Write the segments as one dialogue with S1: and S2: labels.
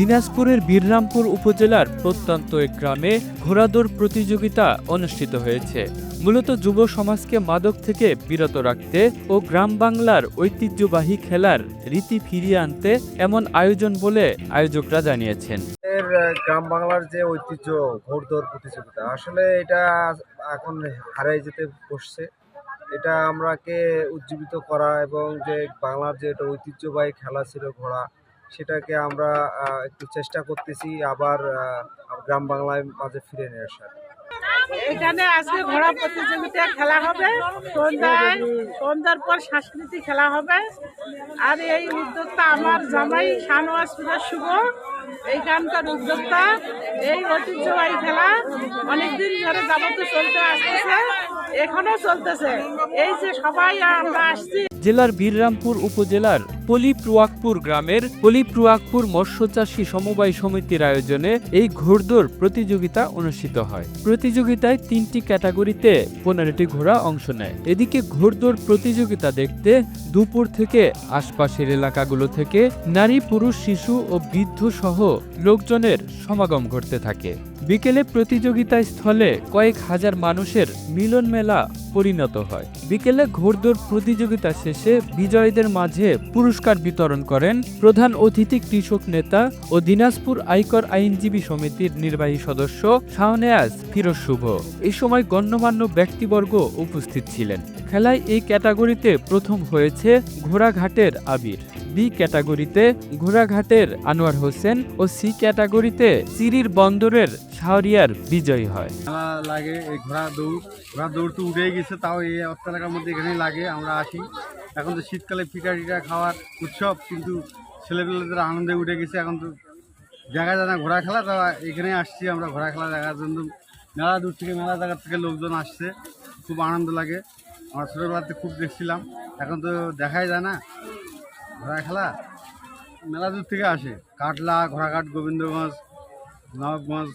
S1: দিনাজপুরের বীররামপুর উপজেলার প্রত্যন্ত এক গ্রামে ঘোড়াদৌড় প্রতিযোগিতা অনুষ্ঠিত হয়েছে। মূলত যুব সমাজকে মাদক থেকে বিরত রাখতে ও গ্রাম বাংলার ঐতিহ্যবাহী খেলার রীতি ফিরিয়ে আনতে এমন আয়োজন বলে আয়োজকরা জানিয়েছেন।
S2: এর গ্রাম বাংলার যে ঐতিহ্য ঘোড়দৌড় প্রতিযোগিতা, আসলে এটা এখন হারিয়ে যেতে বসছে। এটা আমরাকে উজ্জীবিত করা এবং যে বাংলার যে ঐতিহ্যবাহী খেলা ছিল ঘোড়া সেটাকে আমরা একটু চেষ্টা করতেছি আবার গ্রাম বাংলায় মাঝে ফিরে নিয়ে আসার।
S3: এখানে আজকে ঘোড়া প্রতিযোগিতা খেলা হবে। সন্ধ্যায় সন্ধ্যার পর সাংস্কৃতিক খেলা হবে। আর এই উদ্যোক্তা আমার জামাই শাহনওয়াজ ফিরোজ শুভ। এইখানকার উদ্যোক্তা এই ঐতিহ্যবাহী খেলা অনেকদিন ধরে যাবত চলতে আসতেছে এখনও চলতেছে। এই যে সবাই আমরা আসছি।
S1: জেলার বীররামপুর উপজেলার পলিপ্রুয়াকপুর গ্রামের পলিপ্রুয়াকপুর মৎস্যচাষী সমবায় সমিতির আয়োজনে এই ঘোড়দৌড় প্রতিযোগিতা অনুষ্ঠিত হয়। প্রতিযোগিতায় তিনটি ক্যাটাগরিতে পনেরোটি ঘোড়া অংশ নেয়। এদিকে ঘোড়দৌড় প্রতিযোগিতা দেখতে দুপুর থেকে আশপাশের এলাকাগুলো থেকে নারী, পুরুষ, শিশু ও বৃদ্ধ সহ লোকজনের সমাগম ঘটতে থাকে। বিকেলে প্রতিযোগিতা স্থলে কয়েক হাজার মানুষের মিলন মেলা পরিণত হয়। বিকেলে ঘোড়দৌড় প্রতিযোগিতা শেষে বিজয়ীদের মাঝে পুরস্কার বিতরণ করেন প্রধান অতিথি কৃষক নেতা ও দিনাজপুর আয়কর আইনজীবী সমিতির নির্বাহী সদস্য শাহনেয়াজ ফিরোজ শুভ এই সময় গণ্যমান্য ব্যক্তিবর্গ উপস্থিত ছিলেন। খেলায় এই ক্যাটাগরিতে প্রথম হয়েছে ঘোড়াঘাটের আবির, বি ক্যাটাগরিতে ঘোড়াঘাটের আনোয়ার হোসেন ও সি ক্যাটাগরিতে সিরির বন্দরের শাহরিয়ার বিজয়ী হয়।
S4: লাগে ঘোড়া দৌড় ঘোড়া দৌড় তো উঠেই গেছে, তাও এই অর্থ এলাকার মধ্যে এখানেই লাগে, আমরা আসি। এখন তো শীতকালে পিঠা টিঠা খাওয়ার উৎসব, কিন্তু ছেলেপেলেদের আনন্দে উঠে গেছে। এখন তো দেখা যায় না ঘোড়া খেলা তা এখানেই আসছি আমরা ঘোড়া খেলা দেখার জন্য। মেলা দূর থেকে, মেলা জায়গার থেকে লোকজন আসছে, খুব আনন্দ লাগে। আমরা ছোটোবেলাতে খুব দেখছিলাম, এখন তো দেখাই যায় না। ঘোড়া খেলা মেলা দূর থেকে আসে, কাটলা, ঘোড়াঘাট, গোবিন্দগঞ্জ দাউদপুর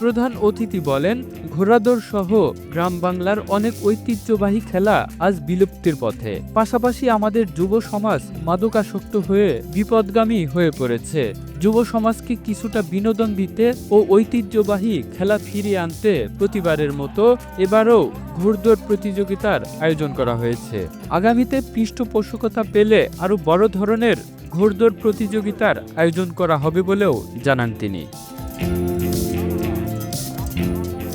S1: প্রধান অতিথি বলেন, ঘোড়াদৌড় সহ গ্রাম বাংলার অনেক ঐতিহ্যবাহী খেলা আজ বিলুপ্তির পথে। পাশাপাশি আমাদের যুব সমাজ মাদকাসক্ত হয়ে বিপদগামী হয়ে পড়েছে। যুব সমাজকে কিছুটা বিনোদন দিতে ও ঐতিহ্যবাহী খেলা ফিরিয়ে আনতে প্রতিবারের মতো এবারও ঘোড়দৌড় প্রতিযোগিতার আয়োজন করা হয়েছে। আগামীতে পৃষ্ঠপোষকতা পেলে আরও বড় ধরনের ঘোড়দৌড় প্রতিযোগিতার আয়োজন করা হবে বলেও জানান তিনি।